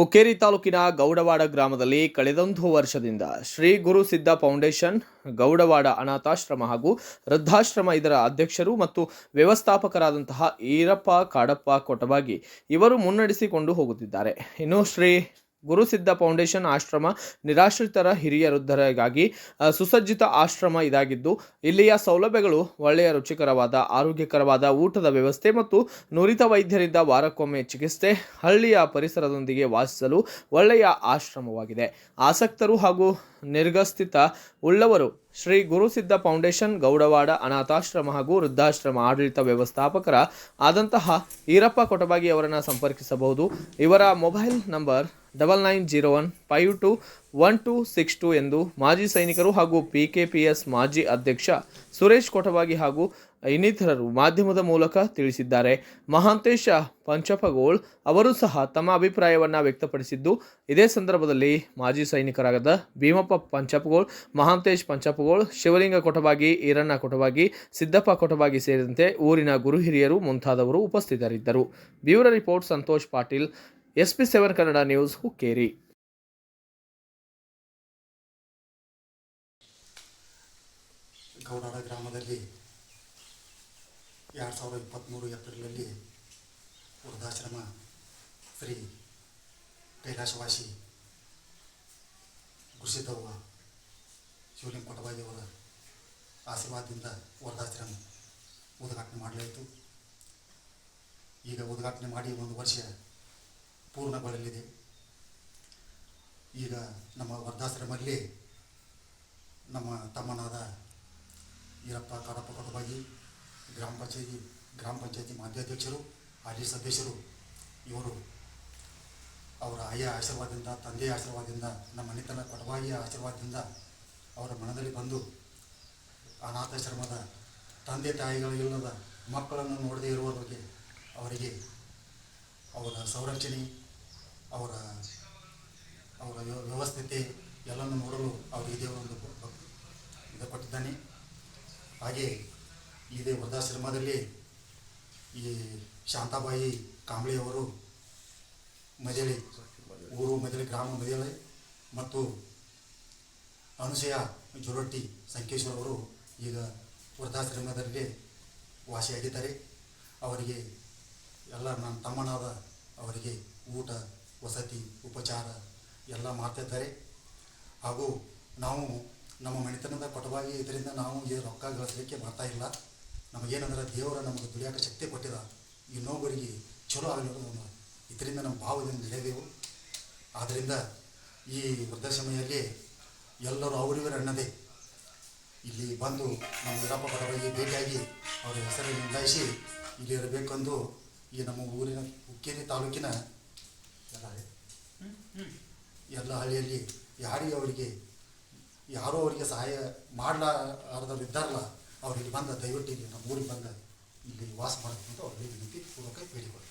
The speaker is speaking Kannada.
ಹುಕ್ಕೇರಿ ತಾಲೂಕಿನ ಗೌಡವಾಡ ಗ್ರಾಮದಲ್ಲಿ ಕಳೆದೊಂದು ವರ್ಷದಿಂದ ಶ್ರೀ ಗುರು ಸಿದ್ಧ ಫೌಂಡೇಶನ್, ಗೌಡವಾಡ ಅನಾಥಾಶ್ರಮ ಹಾಗೂ ವೃದ್ಧಾಶ್ರಮ ಇದರ ಅಧ್ಯಕ್ಷರು ಮತ್ತು ವ್ಯವಸ್ಥಾಪಕರಾದಂತಹ ಈರಪ್ಪ ಕಾಡಪ್ಪ ಕೊಟಬಾಗಿ ಇವರು ಮುನ್ನಡೆಸಿಕೊಂಡು ಹೋಗುತ್ತಿದ್ದಾರೆ. ಇನ್ನು ಶ್ರೀ ಗುರುಸಿದ್ಧ ಫೌಂಡೇಶನ್ ಆಶ್ರಮ, ನಿರಾಶ್ರಿತರ ಹಿರಿಯ ವೃದ್ಧರಿಗಾಗಿ ಸುಸಜ್ಜಿತ ಆಶ್ರಮ ಇದಾಗಿದ್ದು, ಇಲ್ಲಿಯ ಸೌಲಭ್ಯಗಳು ಒಳ್ಳೆಯ ರುಚಿಕರವಾದ, ಆರೋಗ್ಯಕರವಾದ ಊಟದ ವ್ಯವಸ್ಥೆ ಮತ್ತು ನುರಿತ ವೈದ್ಯರಿಂದ ವಾರಕ್ಕೊಮ್ಮೆ ಚಿಕಿತ್ಸೆ ಹಳ್ಳಿಯ ಪರಿಸರದೊಂದಿಗೆ ವಾಸಿಸಲು ಒಳ್ಳೆಯ ಆಶ್ರಮವಾಗಿದೆ. ಆಸಕ್ತರು ಹಾಗೂ ನಿರ್ಗಸ್ಥಿತ ಉಳ್ಳವರು ಶ್ರೀ ಗುರುಸಿದ್ಧ ಫೌಂಡೇಶನ್, ಗೌಡವಾಡ ಅನಾಥಾಶ್ರಮ ಹಾಗೂ ವೃದ್ಧಾಶ್ರಮ ಆಡಳಿತ ವ್ಯವಸ್ಥಾಪಕರ ಆದಂತಹ ಈರಪ್ಪ ಕೊಟಬಾಗಿ ಅವರನ್ನು ಸಂಪರ್ಕಿಸಬಹುದು. ಇವರ mobile number double nine zero one five two one two six two ಎಂದು ಮಾಜಿ ಸೈನಿಕರು ಹಾಗೂ ಪಿ ಕೆ ಪಿ ಎಸ್ ಮಾಜಿ ಅಧ್ಯಕ್ಷ ಸುರೇಶ್ ಕೊಟವಾಗಿ ಹಾಗೂ ಇನ್ನಿತರರು ಮಾಧ್ಯಮದ ಮೂಲಕ ತಿಳಿಸಿದ್ದಾರೆ. ಮಹಾಂತೇಶ ಪಂಚಪಗೋಳ್ ಅವರು ಸಹ ತಮ್ಮ ಅಭಿಪ್ರಾಯವನ್ನು ವ್ಯಕ್ತಪಡಿಸಿದ್ದು, ಇದೇ ಸಂದರ್ಭದಲ್ಲಿ ಮಾಜಿ ಸೈನಿಕರಾದ ಭೀಮಪ್ಪ ಪಂಚಪಗೋಳ್, ಮಹಾಂತೇಶ್ ಪಂಚಪಗೋಳ್, ಶಿವಲಿಂಗ ಕೊಟಬಾಗಿ, ಈರಣ್ಣ ಕೊಟಬಾಗಿ, ಸಿದ್ದಪ್ಪ ಕೊಟಬಾಗಿ ಸೇರಿದಂತೆ ಊರಿನ ಗುರು ಹಿರಿಯರು ಮುಂತಾದವರು ಉಪಸ್ಥಿತರಿದ್ದರು. Bureau report Santosh Patil S P seven Kannada news, Hukkeri. Gaudada ಗ್ರಾಮದಲ್ಲಿ ಎರಡು ಸಾವಿರದ ಇಪ್ಪತ್ತ್ಮೂರು ಏಪ್ರಿಲಲ್ಲಿ ವೃದ್ಧಾಶ್ರಮ ಶ್ರೀ ಕೈಲಾಸವಾಸಿ ಗುರುಸಿದ್ದವ್ವ ಶಿವಲಿಂಗ ಕೊಟಬಾಯಿ ಅವರ ಆಶೀರ್ವಾದದಿಂದ ವೃದ್ಧಾಶ್ರಮ ಉದ್ಘಾಟನೆ ಮಾಡಲಾಯಿತು. ಈಗ ಉದ್ಘಾಟನೆ ಮಾಡಿ ಒಂದು ವರ್ಷ ಪೂರ್ಣಗೊಳ್ಳಲಿದೆ. ಈಗ ನಮ್ಮ ವರ್ಧಾಶ್ರಮದಲ್ಲಿ ನಮ್ಮ ತಮ್ಮನಾದ ಈರಪ್ಪ ಕಾಡಪ್ಪ ಕೊಟಬಾಗಿ ಗ್ರಾಮ ಪಂಚಾಯತಿ ಗ್ರಾಮ ಪಂಚಾಯತಿ ಮಾಧ್ಯಾಧ್ಯಕ್ಷರು, ಹಾಲಿ ಸದಸ್ಯರು, ಇವರು ಅವರ ಆಯ ಆಶೀರ್ವಾದದಿಂದ, ತಂದೆಯ ಆಶೀರ್ವಾದದಿಂದ, ನಮ್ಮ ಮನೆತನ ಕೊಟಬಾಗಿಯ ಆಶೀರ್ವಾದದಿಂದ ಅವರ ಮನದಲ್ಲಿ ಬಂದು ಅನಾಥಾಶ್ರಮದ ತಂದೆ ತಾಯಿಗಳಿಲ್ಲದ ಮಕ್ಕಳನ್ನು ನೋಡದೇ ಇರುವ ಬಗ್ಗೆ ಅವರಿಗೆ ಅವರ ಸಂರಕ್ಷಣೆ ಅವರ ಅವರ ವ್ಯ- ವ್ಯವಸ್ಥಿತಿ ಎಲ್ಲವನ್ನು ನೋಡಲು ಅವರು ಒಂದು ಇದು ಕೊಟ್ಟಿದ್ದಾನೆ. ಹಾಗೆ ಇದೇ ವೃದ್ಧಾಶ್ರಮದಲ್ಲಿ ಈ ಶಾಂತಾಬಾಯಿ ಕಾಂಬ್ಳಿಯವರು ಮದಳಿ ಊರು ಮದಳಿ ಗ್ರಾಮ ಮದಳಿ ಮತ್ತು ಅನುಸಯ ಜೊರೊಟ್ಟಿ ಸಂಕೇಶ್ವರ ಅವರು ಈಗ ವೃದ್ಧಾಶ್ರಮದಲ್ಲಿ ವಾಸಿಯಾಗಿದ್ದಾರೆ. ಅವರಿಗೆ ಎಲ್ಲ ನನ್ನ ತಮ್ಮನಾದ ಅವರಿಗೆ ಊಟ ವಸತಿ, ಉಪಚಾರ ಎಲ್ಲ ಮಾಡ್ತಿದ್ದಾರೆ. ಹಾಗೂ ನಾವು ನಮ್ಮ ಮನೆತನದ ಕೊಟವಾಗಿ ಇದರಿಂದ ನಾವು ಈ ರೊಕ್ಕ ಗಳಿಸಲಿಕ್ಕೆ ಬರ್ತಾ ಇಲ್ಲ. ನಮಗೇನಂದ್ರೆ ದೇವರ ನಮಗೆ ದುಡಿಯಾಕ ಶಕ್ತಿ ಕೊಟ್ಟಿದ ಇನ್ನೊಬ್ಬರಿಗೆ ಚಲೋ ಆಗಲಿ ಇದರಿಂದ ನಮ್ಮ ಭಾವದಿಂದ ನಡೆಯಬೇಕು ಆದ್ದರಿಂದ ಈ ವೃದ್ಧಾಶ್ರಮೆಯಲ್ಲಿ ಎಲ್ಲರೂ ಅವರಿವರ ಅನ್ನದೇ. ಇಲ್ಲಿ ಬಂದು ನಮ್ಮ ವೀರಪ್ಪ ಕೊಡಬಾಗಿ ಭೇಟಿಯಾಗಿ ಅವರ ಹೆಸರನ್ನು ನೋಂದಾಯಿಸಿ ಇಲ್ಲಿ ಇರಬೇಕೆಂದು ಈ ನಮ್ಮ ಊರಿನ ಹುಕ್ಕೇರಿ ತಾಲೂಕಿನ ಎಲ್ಲ ಹಳ್ಳಿ? ಎಲ್ಲ ಹಳ್ಳಿಯಲ್ಲಿ ಯಾರಿಗೆ ಅವರಿಗೆ ಯಾರೋ ಅವರಿಗೆ ಸಹಾಯ ಮಾಡಲಾರದವ್ರು ಇದ್ದಾರಲ್ಲ ಅವ್ರಿಗೆ ಇಲ್ಲಿ ಬಂದ ದಯವಿಟ್ಟು ಇಲ್ಲಿ ನಮ್ಮ ಊರಿಗೆ ಬಂದ ಇಲ್ಲಿ ವಾಸ ಮಾಡಬೇಕಂತ ಅವ್ರಿಗೆ ವಿನಂತಿ ಪೂರ್ವಕ ಬೇಡಿಕೊಳ್ಳಿ